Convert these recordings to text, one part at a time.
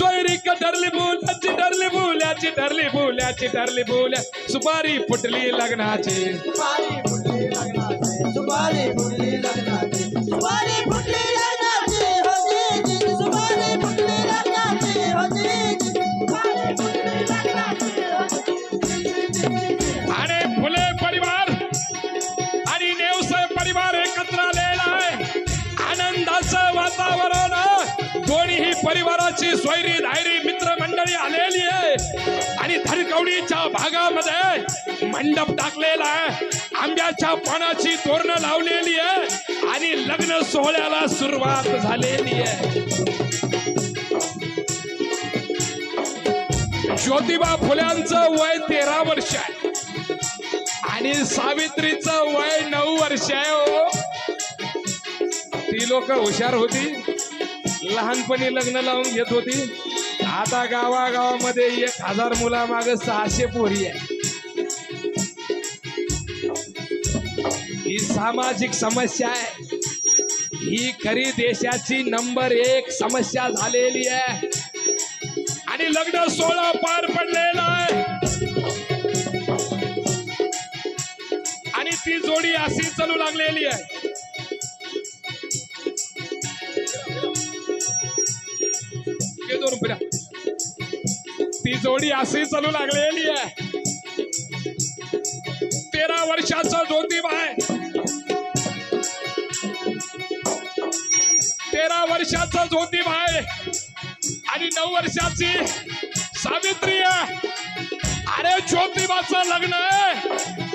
सोयरीक ठरली बोलाची ठरली बुल्याची ठरली बुल्याची ठरली बोल्या सुपारी फुटली लग्नाची. सुपारी फुटली लग्नाची सुपारी फुटली लग्नाची सुपारी परिवाराची सोयरी धायरी मित्र मंडळी आलेली आहे. आणि धरकवडीच्या भागामध्ये मंडप टाकलेला आहे. आंब्याच्या पानाची तोरणं लावलेली आहे. आणि लग्न सोहळ्याला सुरुवात झालेली आहे. ज्योतिबा फुल्यांचं वय तेरा वर्ष आहे. आणि सावित्रीचं वय नऊ वर्ष आहे हो. ती लोक हुशार होती. लहानपणी लग्न लावून घेत होती. आता गावागावामध्ये एक हजार मुलामाग सहाशे पोरी आहे ही सामाजिक समस्या आहे. ही खरी देशाची नंबर एक समस्या झालेली आहे. आणि लग्न सोहळा पार पडलेला आहे. आणि ती जोडी अशी चालू लागलेली आहे. जोडी अशी चालू लागलेली आहे. तेरा वर्षाचा ज्योतिबा आहे तेरा वर्षाचा ज्योतिबा आहे आणि नऊ वर्षाची सावित्री अरे ज्योतिबाचं लग्न आहे.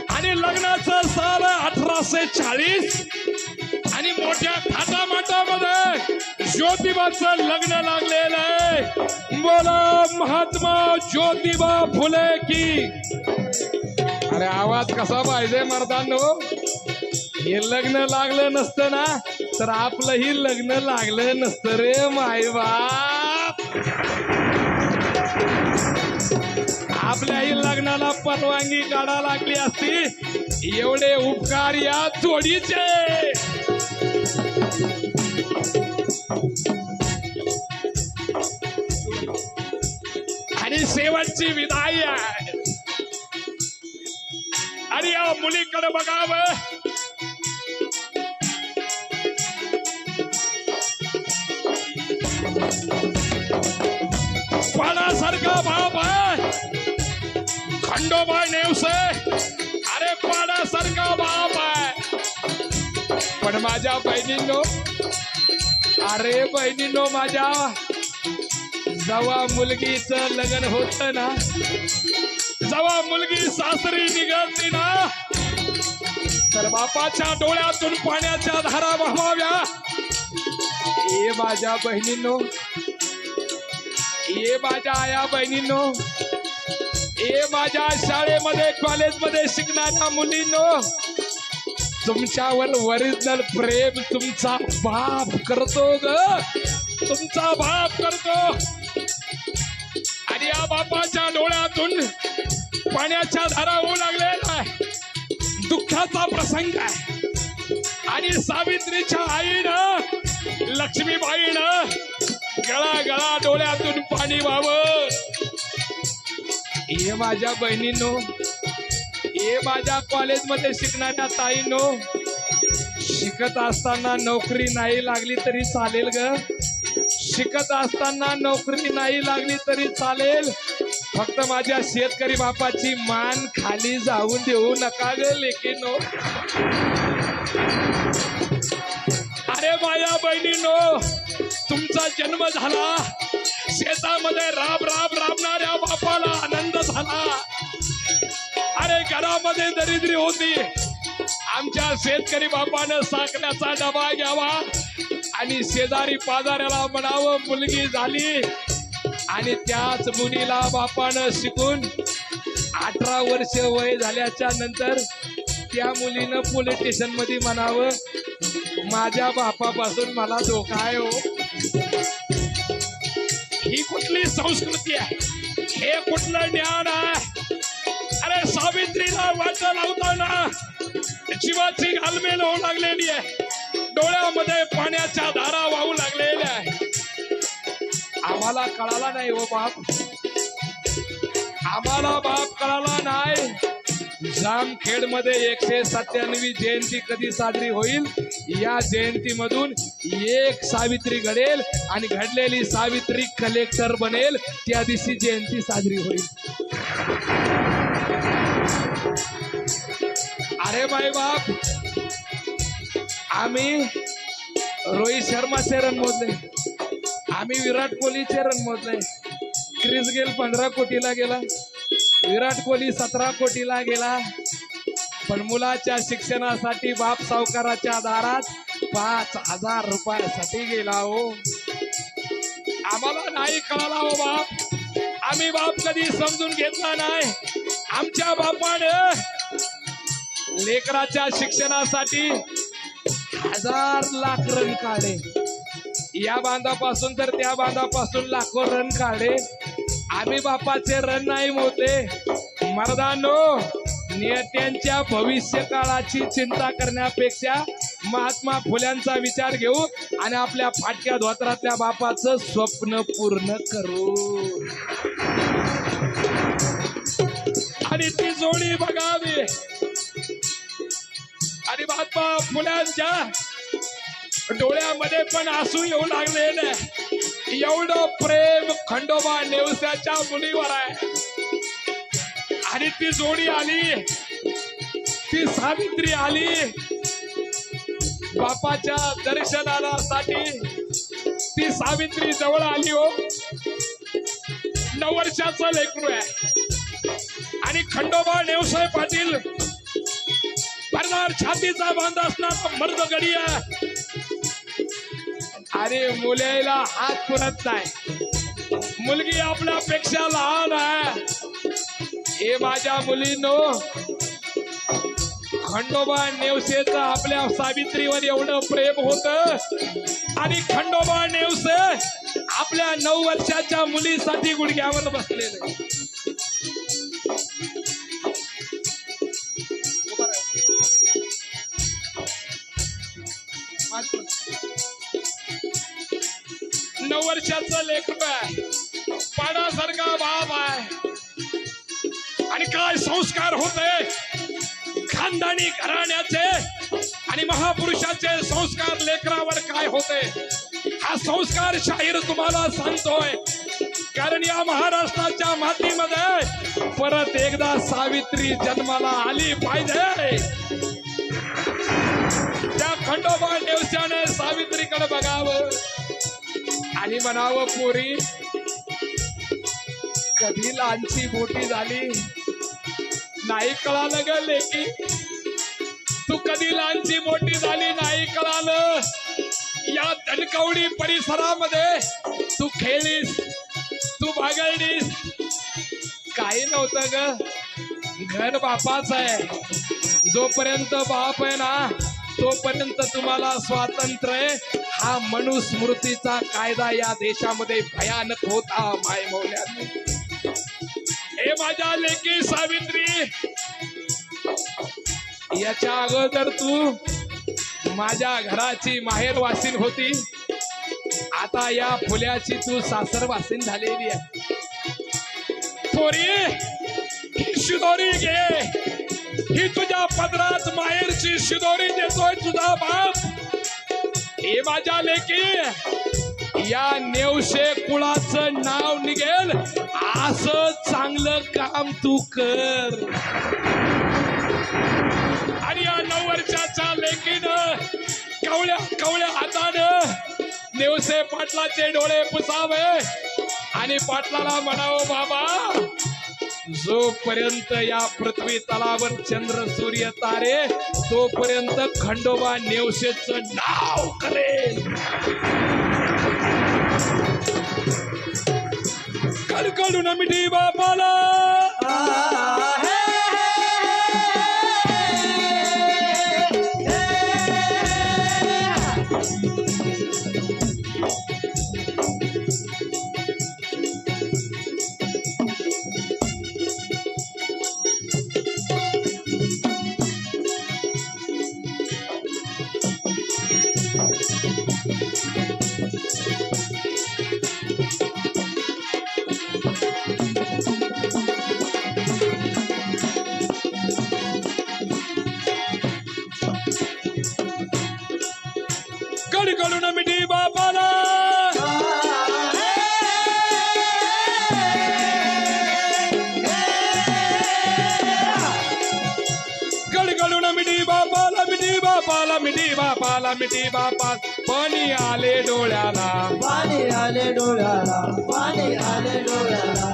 आणि लग्नाचं साल अठराशे चाळीस. आणि मोठ्या थाटामाटामध्ये ज्योतिबाचं लग्न लागलेलं आहे. बोला महात्मा ज्योतिबा फुले की. अरे आवाज कसा पाहिजे मर्दांनो? हे लग्न लागलं नसतं ना तर आपलंही लग्न लागलं नसतं रे मायबाप आपल्याही लग्नाला परवानगी काढा लागली असती. एवढे उपकार या जोडीचे. आणि शेवटची विदाई आहे. आणि या मुलीकडे बघावं. पाण्यासारखा बाप आहे. खंडोबाई नेवसे. अरे पाण्यासारखा बाप आहे. पण माझ्या बहिणींनो अरे बहिणीनो माझ्या जेव्हा मुलगीचं लग्न होत ना जेव्हा मुलगी सासरी निघाली ना तर बापाच्या डोळ्यातून पाण्याच्या धारा वाहवाव्या. ए माझ्या बहिणींनो ये माझ्या आया बहिणींनो ए माझ्या शाळेमध्ये कॉलेजमध्ये शिकणाऱ्या मुलींनो तुमच्यावर ओरिजिनल प्रेम तुमचा बाप करतो ग. तुमचा बाप करतो. आणि या बापाच्या डोळ्यातून पाण्याच्या धारा होऊ लागलेला दुःखाचा प्रसंग आहे. आणि सावित्रीच्या आईनं लक्ष्मीबाईनं गळा गळा डोळ्यातून पाणी व्हावं. हे माझ्या बहिणीनो हे माझ्या कॉलेजमध्ये शिकणाऱ्या ताईनो शिकत असताना नोकरी नाही लागली तरी चालेल ग. शिकत असताना नोकरी नाही लागली तरी चालेल. फक्त माझ्या शेतकरी बापाची मान खाली जाऊन देऊ नका ग लेकीनो. अरे माझ्या बहिणीनो तुमचा जन्म झाला. शेतामध्ये राब राब राबणाऱ्या बापाला आनंद झाला. अरे घरामध्ये दरिद्री होती. आमच्या शेतकरी बापानं साखऱ्याचा डबा घ्यावा आणि शेजारी पाजाऱ्याला म्हणावं मुलगी झाली. आणि त्याच मुलीला बापानं शिकून अठरा वर्ष वय झाल्याच्यानंतर त्या मुलीनं पोलीस स्टेशनमध्ये म्हणावं माझ्या बापापासून मला धोका आहे हो. ही कुठली संस्कृती आहे? हे कुठलं ज्ञान आहे? सावित्रीला वाट लावताना जीवाची घालमेल होऊ लागलेली आहे. डोळ्यामध्ये पाण्याच्या धारा वाहू लागलेल्या आहे. आम्हाला कळाला नाही हो बाप. आम्हाला बाप कळाला नाही. जामखेडमध्ये एकशे सत्त्याण्णवी जयंती कधी साजरी होईल? या जयंतीमधून एक सावित्री घडेल आणि घडलेली सावित्री कलेक्टर बनेल. त्या दिवशी जयंती साजरी होईल. अरे बाई बाप. आम्ही रोहित शर्माचे रन मोजले. आम्ही विराट कोहलीचे रन मोजले. क्रिस गेल पंधरा कोटीला गेला. विराट कोहली सतरा कोटीला गेला. पण मुलाच्या शिक्षणासाठी बाप सावकाराच्या दारात पाच हजार रुपयासाठी गेला हो. आम्हाला नाही कळाला हो बाप. आम्ही बाप कधी समजून घेतला नाही. आमच्या बापाने लेकराच्या शिक्षणासाठी हजार लाख रन काढे. या बांधापासून तर त्या बांधापासून लाखो रन काढे. आम्ही बापाचे रन नाही होते मर्दानो नेत्यांच्या भविष्य काळाची चिंता करण्यापेक्षा महात्मा फुल्यांचा विचार घेऊ आणि आपल्या फाटक्या धोत्रातल्या बापाचं स्वप्न पूर्ण करू. आणि ती जोडी बघावी. महात्मा फुल्यांच्या डोळ्यामध्ये पण आसू येऊ लागलेले. एवढं प्रेम खंडोबा नेवसाच्या मुलीवर आहे. आणि ती जोडी आली. ती सावित्री आली. बापाच्या दर्शनाला साठी ती सावित्री जवळ आली हो. नऊ वर्षाचं लेकरू आहे. आणि खंडोबा नेवसाय पाटील भरणार छातीचा बांध असणार मर्द गडी अरे मुलेला हात पुरत नाही. मुलगी आपल्यापेक्षा लहान आहे. हे माझ्या मुलीनो खंडोबा नेवसेच आपल्या सावित्रीवर एवढं प्रेम होत. आणि खंडोबा नेवसे आपल्या नऊ वर्षाच्या मुलीसाठी गुडघ्यावर बसलेले. वर्षाचं लेकरू आहे पाण्यासारखा बाप आहे. आणि काय संस्कार होते? खानदानी घराण्याचे आणि महापुरुषाचे संस्कार लेकरावर काय होते? हा संस्कार शाहीर तुम्हाला सांगतोय. कारण या महाराष्ट्राच्या मातीमध्ये परत एकदा सावित्री जन्माला आली पाहिजे. त्या खंडोबा नेवसाने सावित्रीकडे बघावं. आणि म्हणावं पोरी कधी लहानची मोठी झाली? नाही कळालं ग लेकी. तू कधी लहानची मोठी झाली नाही कळालं. या धनकवडी परिसरामध्ये तू खेळलीस तू भागळलीस. काही नव्हतं ग. घर बापाच आहे. जोपर्यंत बाप आहे ना तोपर्यंत तुम्हाला स्वातंत्र्य आहे हा मनुस्मृतीचा कायदा या देशामध्ये भयानक होता माय मौल्यांनी हे माझ्या लेखी सावित्री याच्या अगोदर तू माझ्या घराची माहेरवासीन होती. आता या फुल्याची तू सासरवासीन झालेली आहे. पोरी शिदोरी घे. ही तुझ्या पदरात माहेरची शिदोरी देतोय तुझा बाप. हे माझ्या लेकी या नेवशे कुळाचं नाव निघेल. असं चांगलं काम तू कर. आणि या नऊ वर्षाच्या लेकीनं कवळ्या कवळ्या हातानं नेवसे पाटलाचे डोळे पुसावे. आणि पाटलाला म्हणावं बाबा जोपर्यंत या पृथ्वी तलावर चंद्र सूर्य तारे तोपर्यंत खंडोबा नेवसेच नाव करेल. कडकडून मिठी बापाला. कडून मिठी बापाला कडकडून मिठी बापाला मिठी बापाला मिठी बापाला मिठी बापात पाणी आले डोळ्याला. पाणी आले डोळ्याला पाणी आले डोळ्याला.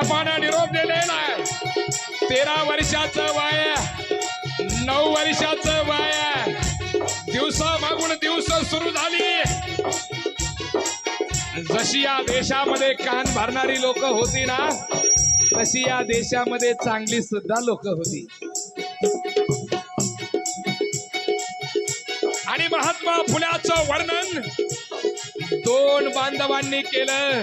बापानं निरोप दिलेला आहे. तेरा वर्षाचं वाय नऊ वर्षाचं वाय दिवसा मागून दिवस सुरू झाली. जशी या देशामध्ये कान भरणारी लोक होती ना तशी या देशामध्ये चांगली सुद्धा लोक होती. आणि महात्मा फुल्याचं वर्णन दोन बांधवांनी केलं.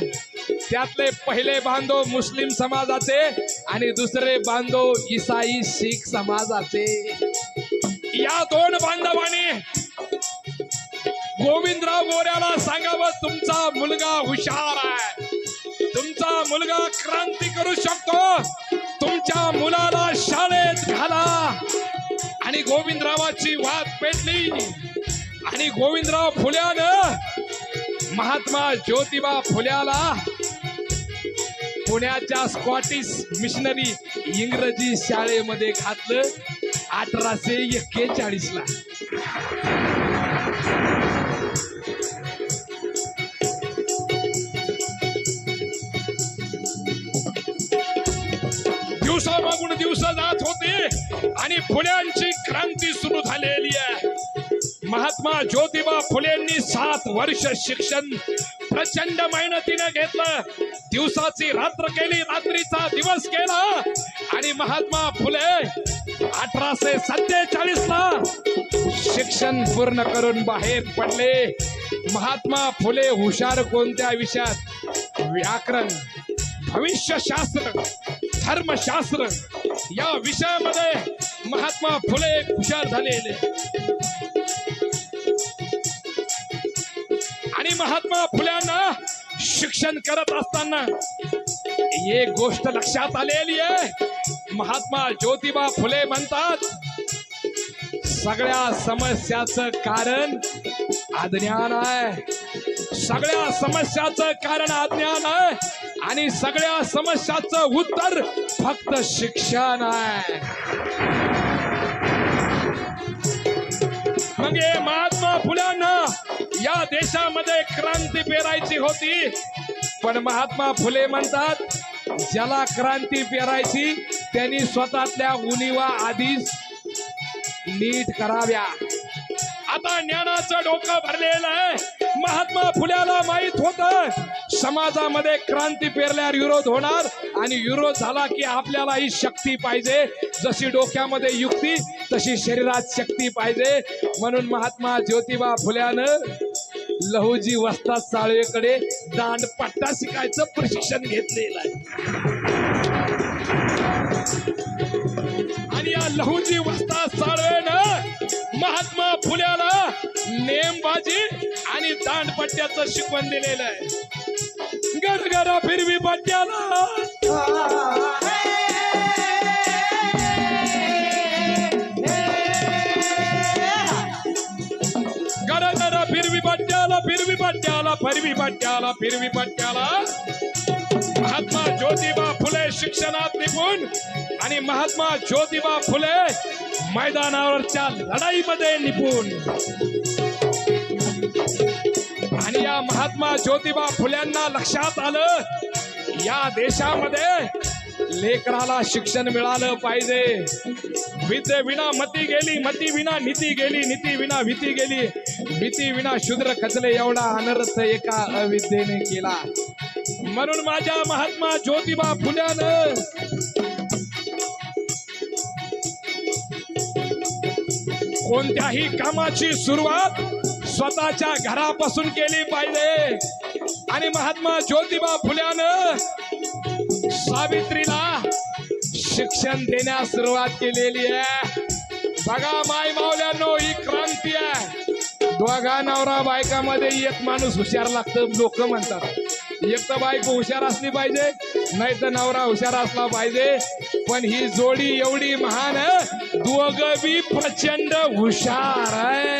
त्यातले पहिले बांधव मुस्लिम समाजाचे आणि दुसरे बांधव इसाई शीख समाजाचे. या दोन बांधवांनी गोविंदराव गोऱ्याला सांगावं तुमचा मुलगा हुशार आहे. तुमचा मुलगा क्रांती करू शकतो. तुमच्या मुलाला शाळेत घाला. आणि गोविंदरावाची वाद पेटली. आणि गोविंदराव फुल्यानं महात्मा ज्योतिबा फुल्याला पुण्याच्या स्कॉटिश मिशनरी इंग्रजी शाळेमध्ये घातलं अठराशे एक्केचाळीस ला. दिवसामागून दिवस जात होते आणि फुल्यांची क्रांती सुरू झालेली आहे. महात्मा ज्योतिबा फुलेंनी सात वर्ष शिक्षण प्रचंड मेहनतीने घेतलं. दिवसाची रात्र केली रात्रीचा दिवस केला. आणि महात्मा फुले अठराशे सत्तेचाळीस ला शिक्षण पूर्ण करून बाहेर पडले. महात्मा फुले हुशार कोणत्या विषयात? व्याकरण भविष्यशास्त्र धर्मशास्त्र. या विषयामध्ये महात्मा फुले हुशार झालेले. आणि महात्मा फुल्यांना शिक्षण करत असताना एक गोष्ट लक्षात आलेली आहे. महात्मा ज्योतिबा फुले म्हणतात सगळ्या समस्याचं कारण अज्ञान आहे. सगळ्या समस्याचं कारण अज्ञान आहे आणि सगळ्या समस्याचं उत्तर फक्त शिक्षण आहे. मग महात्मा फुल्यांना या देशामध्ये क्रांती पेरायची होती. पण महात्मा फुले म्हणतात ज्याला क्रांती पेरायची त्यांनी स्वतःतल्या उनिवा आधीच नीट कराव्या. आता ज्ञानाचं डोकं भरलेलं आहे. महात्मा फुल्याला माहीत होत समाजामध्ये क्रांती पेरल्यावर विरोध होणार आणि विरोध झाला की आपल्याला ही शक्ती पाहिजे. जशी डोक्यामध्ये युक्ती तशी शरीरात शक्ती पाहिजे. म्हणून महात्मा ज्योतिबा फुल्यानं लहुजी वस्ताद साळवेकडे दांडपट्टा शिकायचं प्रशिक्षण घेतलेलं आहे. आणि या लहुजी वस्ताद साळवेनं महात्मा फुल्याला नेमबाजी आणि दांडपट्ट्याचं शिकवण दिलेलं आहे. गरगरा फिरवी पट्ट्याला. पट्ट्याला फिरवी पट्ट्याला. महात्मा ज्योतिबा फुले शिक्षणात निपुण आणि महात्मा ज्योतिबा फुले मैदानावरच्या लढाईमध्ये निपुण आणि या महात्मा ज्योतिबा फुल्यांना लक्षात आलं या देशामध्ये लेकराला शिक्षण मिळालं पाहिजे. विद्ये विना मती गेली मती विना नीती गेली नीती विना भीती गेली. भीती विना शूद्र खचले एवढा अनर्थ एका अविद्येने केला. म्हणून माझ्या महात्मा ज्योतिबा फुल्यानं कोणत्याही कामाची सुरुवात स्वतःच्या घरापासून केली पाहिजे. आणि महात्मा ज्योतिबा फुल्यानं सावित्रीला शिक्षण देण्यास सुरुवात केलेली आहे. बघा माय मावल्यानो ही क्रांती आहे. दोघा नवरा बायकामध्ये एक माणूस हुशार लागतं लोक म्हणतात. एक तर बायको हुशार असली पाहिजे नाही तर नवरा हुशार असला पाहिजे. पण ही जोडी एवढी महान दोघ दोघं बी प्रचंड हुशार आहे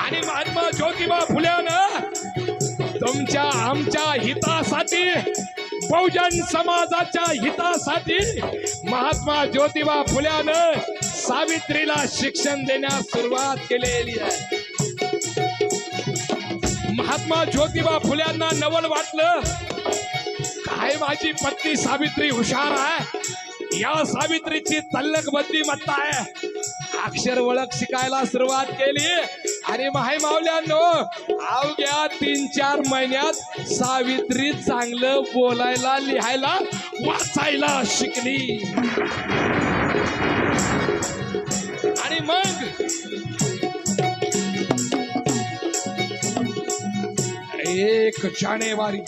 आणि महात्मा ज्योतिबा फुल्यानं तुमच्या आमच्या हितासाठी बहुजन समाजाच्या हितासाठी महात्मा ज्योतिबा फुल्यानं सावित्रीला शिक्षण देण्यास सुरुवात केलेली आहे. महात्मा ज्योतिबा फुल्यांना नवल वाटलं. काय माझी पत्नी सावित्री हुशार आहे? या सावित्रीची तल्लक बुद्धिमत्ता आहे. अक्षर ओळख शिकायला सुरुवात केली. आणि माही मावल्यानो अवघ्या तीन चार महिन्यात सावित्री चांगलं बोलायला लिहायला वाचायला शिकली. एक जानेवारी.